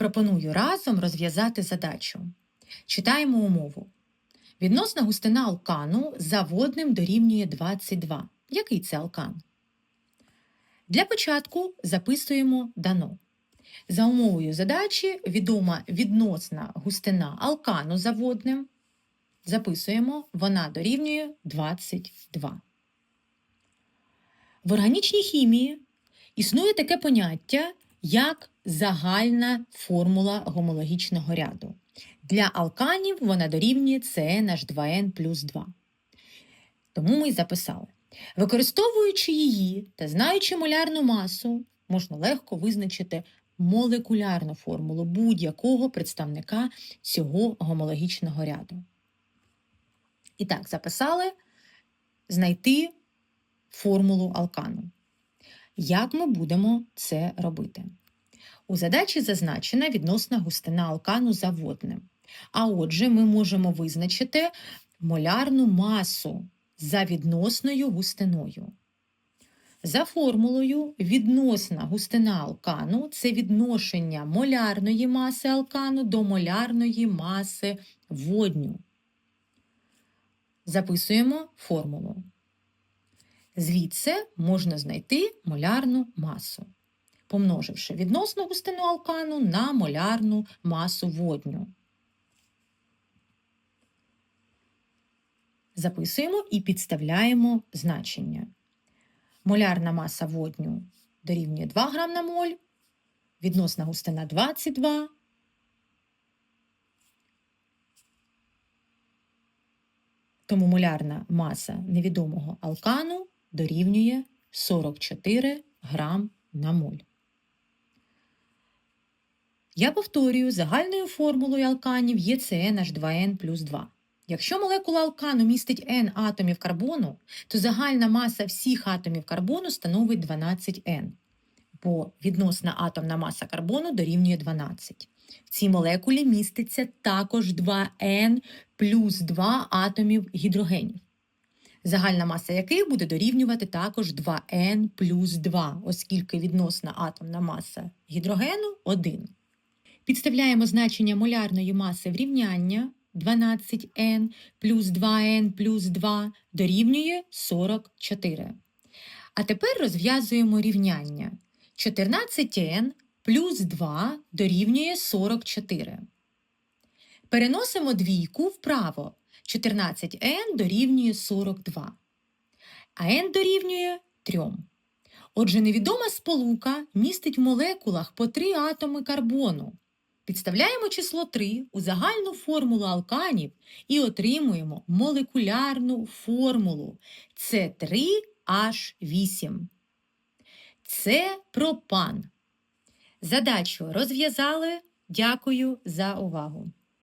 Пропоную разом розв'язати задачу. Читаємо умову. Відносна густина алкану за водним дорівнює 22. Який це алкан? Для початку записуємо дано. За умовою задачі відома відносна густина алкану за водним. Записуємо, вона дорівнює 22. В органічній хімії існує таке поняття, як загальна формула гомологічного ряду. Для алканів вона дорівнює CnH2n плюс 2. Тому ми й записали. Використовуючи її та знаючи молярну масу, можна легко визначити молекулярну формулу будь-якого представника цього гомологічного ряду. І так, записали знайти формулу алкану. Як ми будемо це робити? У задачі зазначена відносна густина алкану за водним. А отже, ми можемо визначити молярну масу за відносною густиною. За формулою відносна густина алкану це відношення молярної маси алкану до молярної маси водню. Записуємо формулу. Звідси можна знайти молярну масу, помноживши відносну густину алкану на молярну масу водню. Записуємо і підставляємо значення. Молярна маса водню дорівнює 2 грам на моль, відносна густина 22. Тому молярна маса невідомого алкану дорівнює 44 грам на моль. Я повторюю, загальною формулою алканів є CnH2n плюс 2. Якщо молекула алкану містить n атомів карбону, то загальна маса всіх атомів карбону становить 12n, бо відносна атомна маса карбону дорівнює 12. В цій молекулі міститься також 2n плюс 2 атомів гідрогенів, загальна маса яких буде дорівнювати також 2n плюс 2, оскільки відносна атомна маса гідрогену 1. Підставляємо значення молярної маси в рівняння 12n плюс 2n плюс 2 дорівнює 44. А тепер розв'язуємо рівняння. 14n плюс 2 дорівнює 44. Переносимо двійку вправо. 14n дорівнює 42. А n дорівнює 3. Отже, невідома сполука містить в молекулах по 3 атоми карбону. Підставляємо число 3 у загальну формулу алканів і отримуємо молекулярну формулу С3H8. Це пропан. Задачу розв'язали. Дякую за увагу.